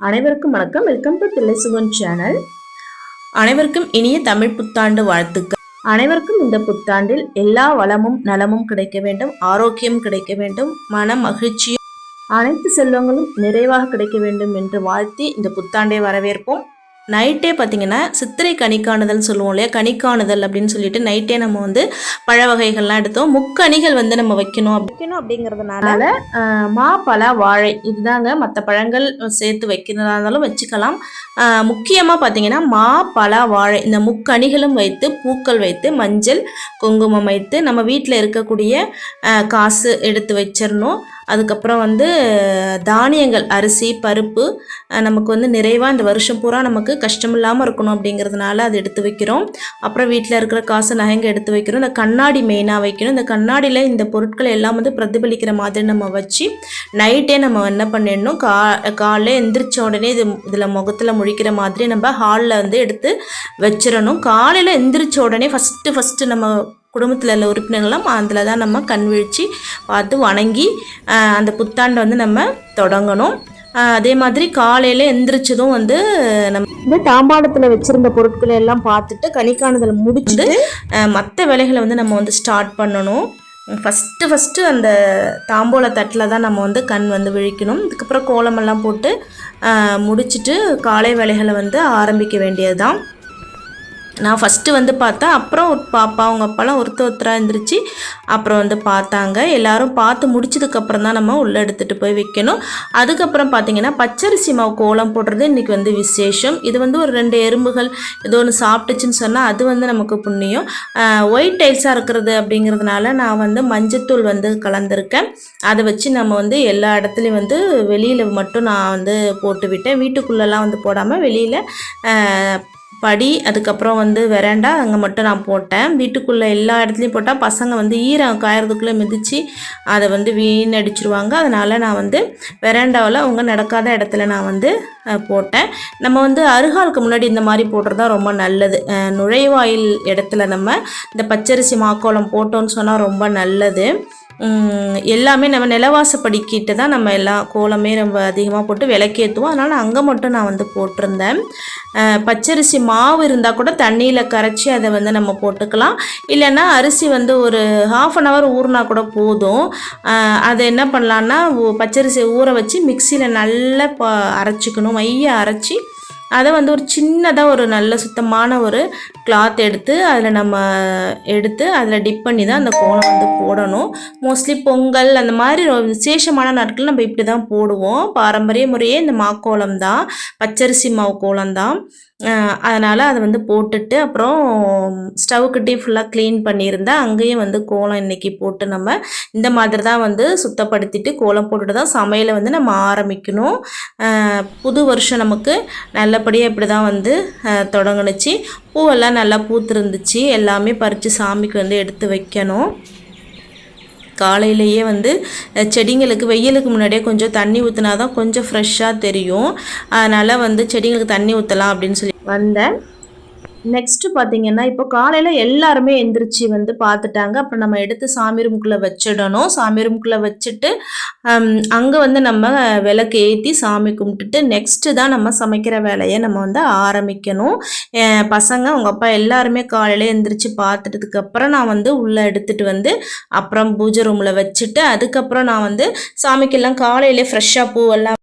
அனைவருக்கும் வணக்கம். Welcome to தில்லைசுவன் channel அனைவருக்கும் இனிய தமிழ் புத்தாண்டு வாழ்த்துக்கள். அனைவருக்கும் இந்த புத்தாண்டில் எல்லா வளமும் நலமும் கிடைக்க வேண்டும் ஆரோக்கியம் கிடைக்க வேண்டும் மன மகிழ்ச்சியும் அனைத்து செல்வங்களும் நிறைவாக கிடைக்க வேண்டும் என்று வாழ்த்தி இந்த புத்தாண்டை வரவேற்போம். நைட்டே பார்த்தீங்கன்னா சித்திரை கனிக்காணுதல் சொல்லுவோம் இல்லையா? கனிக்காணுதல் அப்படின்னு சொல்லிட்டு நைட்டே நம்ம வந்து பழ வகைகள்லாம் எடுத்தோம். முக்கணிகள் வந்து நம்ம வைக்கணும் வைக்கணும் அப்படிங்கிறதுனால மா பழ வாழை இதுதாங்க மற்ற பழங்கள் சேர்த்து வைக்கிறதா இருந்தாலும் வச்சுக்கலாம். முக்கியமாக பார்த்தீங்கன்னா மா பழ வாழை இந்த முக்கணிகளும் வைத்து பூக்கள் வைத்து மஞ்சள் குங்குமம் வைத்து நம்ம வீட்டில் இருக்கக்கூடிய காசு எடுத்து வச்சிடணும். அதுக்கப்புறம் வந்து தானியங்கள் அரிசி பருப்பு நமக்கு வந்து நிறைவாக இந்த வருஷம் பூரா நமக்கு கஷ்டம் இல்லாமல் இருக்கணும் அப்படிங்கிறதுனால அது எடுத்து வைக்கிறோம். அப்புறம் வீட்டில் இருக்கிற காசு நகைங்க எடுத்து வைக்கிறோம். இந்த கண்ணாடி மெயினாக வைக்கணும். இந்த கண்ணாடியில் இந்த பொருட்கள் எல்லாம் வந்து பிரதிபலிக்கிற மாதிரி நம்ம வச்சு நைட்டே நம்ம என்ன பண்ணிடணும்? கா காலைல எந்திரிச்ச உடனே இது இதில் முகத்தில் முழிக்கிற மாதிரி நம்ம ஹாலில் வந்து எடுத்து வச்சிடணும். காலையில் எந்திரிச்ச உடனே ஃபஸ்ட்டு ஃபஸ்ட்டு நம்ம குடும்பத்தில் உள்ள உறுப்பினர்கள்லாம் அதில் தான் நம்ம கண் விழிச்சு பார்த்து வணங்கி அந்த புத்தாண்டை வந்து நம்ம தொடங்கணும். அதே மாதிரி காலையில் எந்திரிச்சதும் வந்து நம்ம இந்த தாம்பாளத்தில் வச்சிருந்த பொருட்களை எல்லாம் பார்த்துட்டு கணிக்காணுதல் முடிச்சு மற்ற வேலைகளை வந்து நம்ம வந்து ஸ்டார்ட் பண்ணணும். ஃபஸ்ட்டு ஃபஸ்ட்டு அந்த தாம்போல தட்டில் தான் நம்ம வந்து கண் வந்து விழிக்கணும். இதுக்கப்புறம் கோலமெல்லாம் போட்டு முடிச்சுட்டு காலை வேலைகளை வந்து ஆரம்பிக்க வேண்டியது தான் நான் ஃபஸ்ட்டு வந்து பார்த்தேன் அப்புறம் ஒரு பாப்பா அவங்க அப்பாலாம் ஒருத்தர் ஒருத்தராக இருந்துருச்சு. அப்புறம் வந்து பார்த்தாங்க. எல்லாரும் பார்த்து முடிச்சதுக்கப்புறம் தான் நம்ம உள்ளே எடுத்துகிட்டு போய் வைக்கணும். அதுக்கப்புறம் பார்த்தீங்கன்னா பச்சரிசி மாவு கோலம் போடுறது இன்றைக்கி வந்து விசேஷம். இது வந்து ஒரு ரெண்டு எறும்புகள் ஏதோ ஒன்று சாப்பிட்டுச்சுன்னு சொன்னால் அது வந்து நமக்கு புண்ணியம். ஒயிட் டைல்ஸாக இருக்கிறது அப்படிங்கிறதுனால நான் வந்து மஞ்சத்தூள் வந்து கலந்துருக்கேன். அதை வச்சு நம்ம வந்து எல்லா இடத்துலையும் வந்து வெளியில் மட்டும் நான் வந்து போட்டு விட்டேன் வீட்டுக்குள்ளெல்லாம் வந்து போடாமல் வெளியில் படி அதுக்கப்புறம் வந்து வெராண்டா அங்கே மட்டும் நான் போட்டேன். வீட்டுக்குள்ளே எல்லா இடத்துலையும் போட்டால் பசங்க வந்து ஈரம் காயறதுக்குள்ளே மிதித்து அதை வந்து வீணடிச்சிருவாங்க. அதனால் நான் வந்து வெராண்டாவில் அவங்க நடக்காத இடத்துல நான் வந்து போட்டேன். நம்ம வந்து அருகாலுக்கு முன்னாடி இந்த மாதிரி போடுறது தான் ரொம்ப நல்லது. நுழைவாயில் இடத்துல நம்ம இந்த பச்சரிசி மாக்கோளம் போட்டோன்னு சொன்னால் ரொம்ப நல்லது. எல்லாமே நம்ம நிலவாசப்படிக்கிட்ட தான் நம்ம எல்லாம் கோலமே ரொம்ப அதிகமாக போட்டு விளக்கேற்றுவோம் அதனால் அங்கே மட்டும் நான் வந்து போட்டிருந்தேன். பச்சரிசி மாவு இருந்தால் கூட தண்ணியில் கரைச்சி அதை வந்து நம்ம போட்டுக்கலாம். இல்லைன்னா அரிசி வந்து ஒரு ஹாஃப் அன் ஹவர் ஊறினா கூட போதும். அதை என்ன பண்ணலான்னா பச்சரிசியை ஊற வச்சு மிக்சியில் நல்லா ப அரைச்சிக்கணும். மைய அரைச்சி அதை வந்து ஒரு சின்னதாக ஒரு நல்ல சுத்தமான ஒரு கிளாத் எடுத்து அதில் நம்ம எடுத்து அதில் டிப் பண்ணி தான் அந்த கோலம் வந்து போடணும். மோஸ்ட்லி பொங்கல் அந்த மாதிரி விசேஷமான நாட்கள் நம்ம இப்படி தான் போடுவோம். பாரம்பரிய முறையே இந்த மாக்கோலம் தான். பச்சரிசி மாவு கோலம் தான். அதனால் அதை வந்து போட்டுட்டு அப்புறம் ஸ்டவ்கிட்டே ஃபுல்லாக க்ளீன் பண்ணியிருந்தேன் அங்கேயும் வந்து கோலம் இன்னைக்கு போட்டு நம்ம இந்த மாதிரி தான் வந்து சுத்தப்படுத்திட்டு கோலம் போட்டுட்டு தான் சமையலை வந்து நம்ம ஆரம்பிக்கணும். புது வருஷம் நமக்கு நல்ல நல்லபடியாக இப்படி தான் வந்து தொடங்கினுச்சு தொடங்குனுச்சு. பூவெல்லாம் நல்லா பூத்துருந்துச்சு. எல்லாமே பறித்து சாமிக்கு வந்து எடுத்து வைக்கணும். காலையிலேயே வந்து செடிங்களுக்கு வெயிலுக்கு முன்னாடியே கொஞ்சம் தண்ணி ஊற்றினா தான் கொஞ்சம் ஃப்ரெஷ்ஷாக தெரியும். அதனால் வந்து செடிங்களுக்கு தண்ணி ஊற்றலாம் அப்படின்னு சொல்லி வந்தேன். நெக்ஸ்ட் பார்த்தீங்கன்னா இப்போ காலையில் எல்லாருமே எந்திரிச்சு வந்து பார்த்துட்டாங்க அப்புறம் நம்ம எடுத்து சாமி ரூம்குள்ளே வச்சிடணும். சாமி ரூம்குள்ளே வச்சுட்டு அங்கே வந்து நம்ம விளக்கு ஏற்றி சாமி கும்பிட்டுட்டு நெக்ஸ்ட்டு தான் நம்ம சமைக்கிற வேலையை நம்ம வந்து ஆரம்பிக்கணும். பசங்க அவங்க அப்பா எல்லாருமே காலையில் எந்திரிச்சு பார்த்துட்டதுக்கப்புறம் நான் வந்து உள்ளே எடுத்துகிட்டு வந்து அப்புறம் பூஜை ரூமில் வச்சுட்டு அதுக்கப்புறம் நான் வந்து சாமிக்கெல்லாம் காலையிலே ஃப்ரெஷ்ஷாக பூவெல்லாம்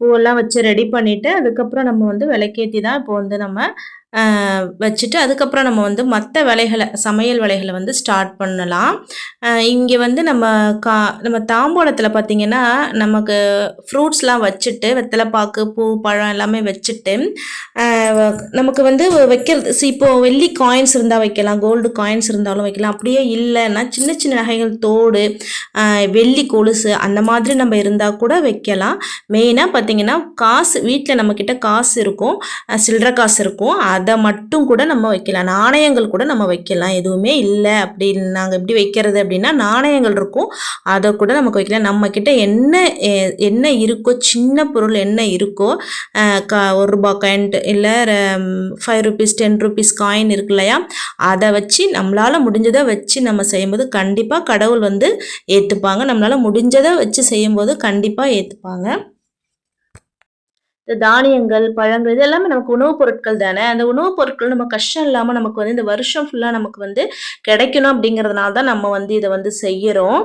பூவெல்லாம் வச்சு ரெடி பண்ணிவிட்டு அதுக்கப்புறம் நம்ம வந்து விளக்கேற்றி தான் இப்போ வந்து நம்ம வச்சுட்டு அதுக்கப்புறம் நம்ம வந்து மற்ற வேலைகளை சமையல் வேலைகளை வந்து ஸ்டார்ட் பண்ணலாம். இங்கே வந்து நம்ம கா நம்ம தாம்பூலத்தில் பார்த்திங்கன்னா நமக்கு ஃப்ரூட்ஸ்லாம் வச்சுட்டு வெத்தலைப்பாக்கு பூ பழம் எல்லாமே வச்சுட்டு நமக்கு வந்து வைக்கிறது இப்போது வெள்ளி காயின்ஸ் இருந்தால் வைக்கலாம் கோல்டு காயின்ஸ் இருந்தாலும் வைக்கலாம். அப்படியே இல்லைன்னா சின்ன சின்ன நகைகள் தோடு வெள்ளி கொலுசு அந்த மாதிரி நம்ம இருந்தால் கூட வைக்கலாம். மெயினாக பார்த்தீங்கன்னா காசு வீட்டில் நம்மக்கிட்ட காசு இருக்கும் சில்லற காசு இருக்கும். அதை மட்டும் கூட நம்ம வைக்கலாம். நாணயங்கள் கூட நம்ம வைக்கலாம். எதுவுமே இல்லை அப்படின்னு நாங்கள் எப்படி வைக்கிறது அப்படின்னா நாணயங்கள் இருக்கும். அதை கூட நமக்கு வைக்கலாம். நம்மக்கிட்ட என்ன எ- என்ன இருக்கோ சின்ன பொருள் என்ன இருக்கோ க ஒரு ரூபா காயின் இல்லை five rupees ten rupees coin இருக்கு இல்லையா? அதை வச்சு நம்மளால் முடிஞ்சதை வச்சு நம்ம செய்யும்போது கண்டிப்பாக கடவுள் வந்து ஏற்றுப்பாங்க நம்மளால் முடிஞ்சதை வச்சு செய்யும்போது கண்டிப்பாக ஏற்றுப்பாங்க இந்த தானியங்கள் பழங்கள் இது எல்லாமே நமக்கு உணவுப் பொருட்கள் தானே? அந்த உணவுப் பொருட்கள் நம்ம கஷ்டம் இல்லாமல் நமக்கு வந்து இந்த வருஷம் ஃபுல்லாக நமக்கு வந்து கிடைக்கணும் அப்படிங்கிறதுனால தான் நம்ம வந்து இதை வந்து செய்கிறோம்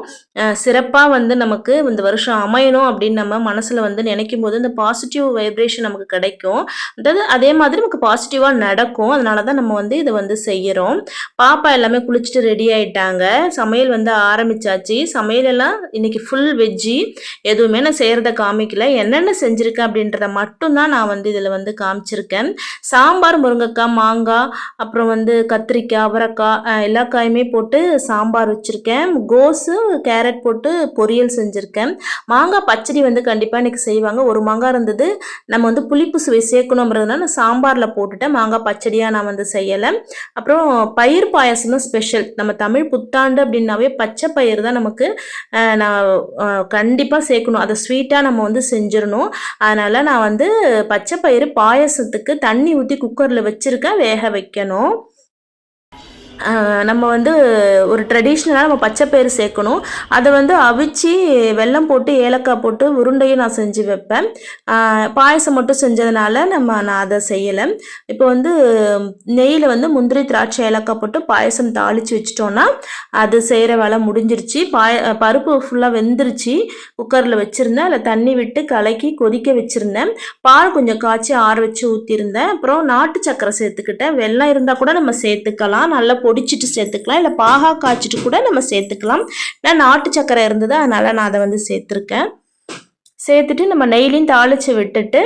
சிறப்பாக வந்து நமக்கு இந்த வருஷம் அமையணும் அப்படின்னு நம்ம மனசில் வந்து நினைக்கும் போது இந்த பாசிட்டிவ் வைப்ரேஷன் நமக்கு கிடைக்கும். அதாவது அதே மாதிரி நமக்கு பாசிட்டிவாக நடக்கும். அதனால தான் நம்ம வந்து இதை வந்து செய்கிறோம் பாப்பா எல்லாமே குளிச்சுட்டு ரெடி ஆயிட்டாங்க. சமையல் வந்து ஆரம்பிச்சாச்சு. சமையல் எல்லாம் இன்னைக்கு ஃபுல் வெஜ்ஜி எதுவுமே நான் செய்கிறத காமிக்கல. என்னென்ன செஞ்சுருக்கேன் அப்படின்றத மட்டும்தான் நான் வந்து இதில் வந்து காமிச்சிருக்கேன். சாம்பார் முருங்கைக்காய் மாங்காய் அப்புறம் வந்து கத்திரிக்காய் அவரைக்காய் எல்லா காயுமே போட்டு சாம்பார் வச்சுருக்கேன். கோஸு கேரட் போட்டு பொரியல் செஞ்சுருக்கேன். மாங்காய் பச்சடி வந்து கண்டிப்பாக இன்றைக்கி செய்வாங்க. ஒரு மாங்காய் இருந்தது நம்ம வந்து புளிப்பு சுவை சேர்க்கணுன்றதுனால நான் சாம்பாரில் போட்டுட்டேன். மாங்காய் பச்சடியாக நான் வந்து செய்யலை. அப்புறம் பயிர் பாயாசம் ஸ்பெஷல் நம்ம தமிழ் புத்தாண்டு அப்படின்னாவே பச்சை பயிர் தான் நமக்கு நான் கண்டிப்பாக சேர்க்கணும். அதை ஸ்வீட்டாக நம்ம வந்து செஞ்சிடணும். அதனால் நான் வந்து பச்சை பயிறு பாயாசத்துக்கு தண்ணி ஊற்றி குக்கரில் வச்சுருக்கேன் வேக வைக்கணும். நம்ம வந்து ஒரு ட்ரெடிஷ்னலாக நம்ம பச்சை பயிறு சேர்க்கணும். அதை வந்து அவிச்சு வெல்லம் போட்டு ஏலக்காய் போட்டு உருண்டையும் நான் செஞ்சு வைப்பேன். பாயசம் மட்டும் செஞ்சதுனால நம்ம நான் அதை செய்யலை. இப்போ வந்து நெய்யில் வந்து முந்திரி திராட்சை ஏலக்காய் போட்டு பாயசம் தாளித்து வச்சிட்டோன்னா அது செய்கிற வேலை முடிஞ்சிருச்சு. பாய பருப்பு ஃபுல்லாக வெந்துருச்சு. குக்கரில் வச்சுருந்தேன். அதில் தண்ணி விட்டு கலக்கி கொதிக்க வச்சுருந்தேன். பால் கொஞ்சம் காய்ச்சி ஆற வச்சு ஊற்றிருந்தேன் அப்புறம் நாட்டு சக்கரை சேர்த்துக்கிட்டேன். வெள்ளம் இருந்தால் கூட நம்ம சேர்த்துக்கலாம். நல்லா பொடிச்சிட்டு சேர்த்துக்கலாம். இல்லை பாகா காய்ச்சிட்டு கூட நம்ம சேர்த்துக்கலாம். நான் நாட்டு சக்கரை இருந்தது அதனால் நான் அதை வந்து சேர்த்துருக்கேன். சேர்த்துட்டு நம்ம நெய்லையும் தாளித்து விட்டுட்டு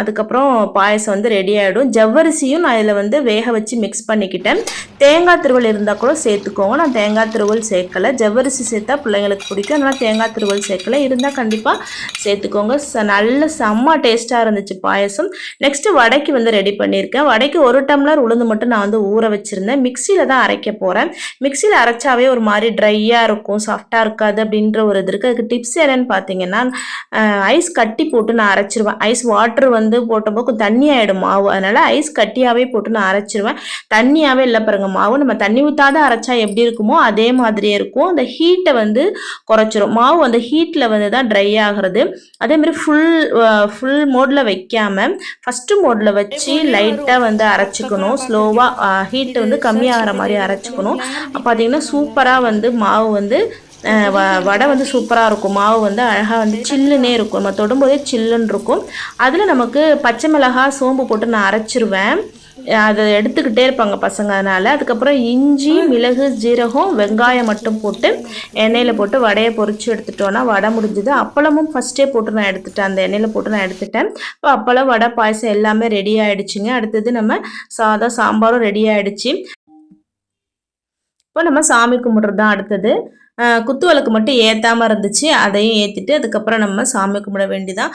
அதுக்கப்புறம் பாயசம் வந்து ரெடி ஆகிடும் ஜவ்வரிசியும் நான் இதில் வந்து வேக வச்சு மிக்ஸ் பண்ணிக்கிட்டேன். தேங்காய் திருவல் இருந்தால் கூட சேர்த்துக்கோங்க. நான் தேங்காய் திருவல் சேர்க்கலை. ஜவ்வரிசி சேர்த்தா பிள்ளைங்களுக்கு பிடிக்கும். அதனால் தேங்காய் திருவல் சேர்க்கலை. இருந்தால் கண்டிப்பாக சேர்த்துக்கோங்க. ச நல்ல செம்ம டேஸ்ட்டாக இருந்துச்சு பாயசம். நெக்ஸ்ட்டு வடைக்கு வந்து ரெடி பண்ணியிருக்கேன். வடைக்கு ஒரு டம்ளர் உளுந்து மட்டும் நான் வந்து ஊற வச்சுருந்தேன். மிக்சியில் தான் அரைக்க போகிறேன் மிக்சியில் அரைச்சாவே ஒரு மாதிரி ட்ரையாக இருக்கும். சாஃப்டாக இருக்காது அப்படின்ற ஒரு இது இருக்குது அதுக்கு டிப்ஸ் என்னன்னு பார்த்தீங்கன்னா ஐஸ் கட்டி போட்டு நான் அரைச்சிருவேன். ஐஸ் வாட்டர் வந்து போட்டப்போ கொஞ்சம் தண்ணி ஆகிடும் மாவு. அதனால் ஐஸ் கட்டியாகவே போட்டு நான் அரைச்சிருவேன். தண்ணியாகவே இல்லை பாருங்க மாவு நம்ம தண்ணி ஊற்றாத அரைச்சா எப்படி இருக்குமோ அதே மாதிரியே இருக்கும். அந்த ஹீட்டை வந்து குறைச்சிரும். மாவு அந்த ஹீட்டில் வந்து தான் ட்ரை ஆகிறது. அதேமாதிரி ஃபுல் ஃபுல் மோடில் வைக்காம ஃபஸ்ட்டு மோடில் வச்சு லைட்டாக வந்து அரைச்சிக்கணும். ஸ்லோவாக ஹீட் வந்து கம்மியாகிற மாதிரி அரைச்சிக்கணும். பார்த்தீங்கன்னா சூப்பராக வந்து மாவு வந்து வடை வந்து சூப்பராக இருக்கும். மாவு வந்து அழகாக வந்து சில்லுன்னே இருக்கும். நம்ம தொடும்போதே சில்லுன்னு இருக்கும். அதில் நமக்கு பச்சை மிளகாய் சோம்பு போட்டு நான் அரைச்சிருவேன். அதை எடுத்துக்கிட்டே இருப்பாங்க பசங்க அதனால். அதுக்கப்புறம் இஞ்சி மிளகு ஜீரகம் வெங்காயம் மட்டும் போட்டு எண்ணெயில் போட்டு வடையை பொறிச்சு எடுத்துட்டோன்னா வடை முடிஞ்சுது. அப்பளமும் ஃபஸ்ட்டே போட்டு நான் எடுத்துட்டேன். அந்த எண்ணெயில் போட்டு நான் எடுத்துட்டேன். இப்போ அப்பளம் வடை பாயசம் எல்லாமே ரெடி ஆகிடுச்சிங்க அடுத்தது நம்ம சாதம் சாம்பாரும் ரெடி ஆகிடுச்சி இப்போ நம்ம சாமி கும்பிட்றது தான் அடுத்தது. குத்து விளக்கு மட்டும் ஏற்றாமல் இருந்துச்சு அதையும் ஏற்றிட்டு அதுக்கப்புறம் நம்ம சாமி கும்பிட வேண்டிதான்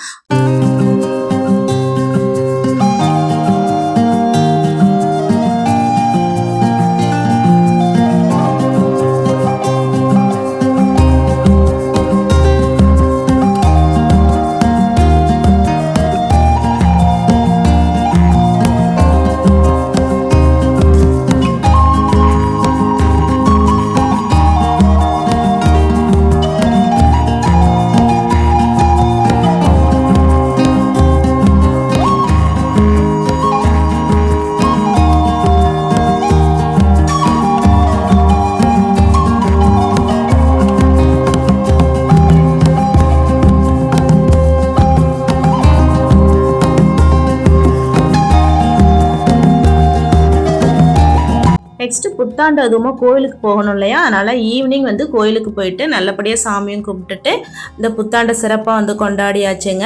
நெக்ஸ்ட்டு புத்தாண்டு அதுவுமா கோயிலுக்கு போகணும் இல்லையா? அதனால் ஈவினிங் வந்து கோயிலுக்கு போயிட்டு நல்லபடியாக சாமியும் கும்பிட்டுட்டு இந்த புத்தாண்டை சிறப்பாக வந்து கொண்டாடியாச்சுங்க.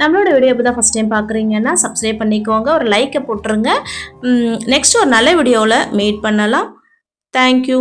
நம்மளோட வீடியோ இப்போ தான் ஃபஸ்ட் டைம் பார்க்குறீங்கன்னா சப்ஸ்கிரைப் பண்ணிக்கோங்க. ஒரு லைக்கை போட்டுருங்க. நெக்ஸ்ட் ஒரு நல்ல வீடியோவில் மீட் பண்ணலாம். தேங்க்யூ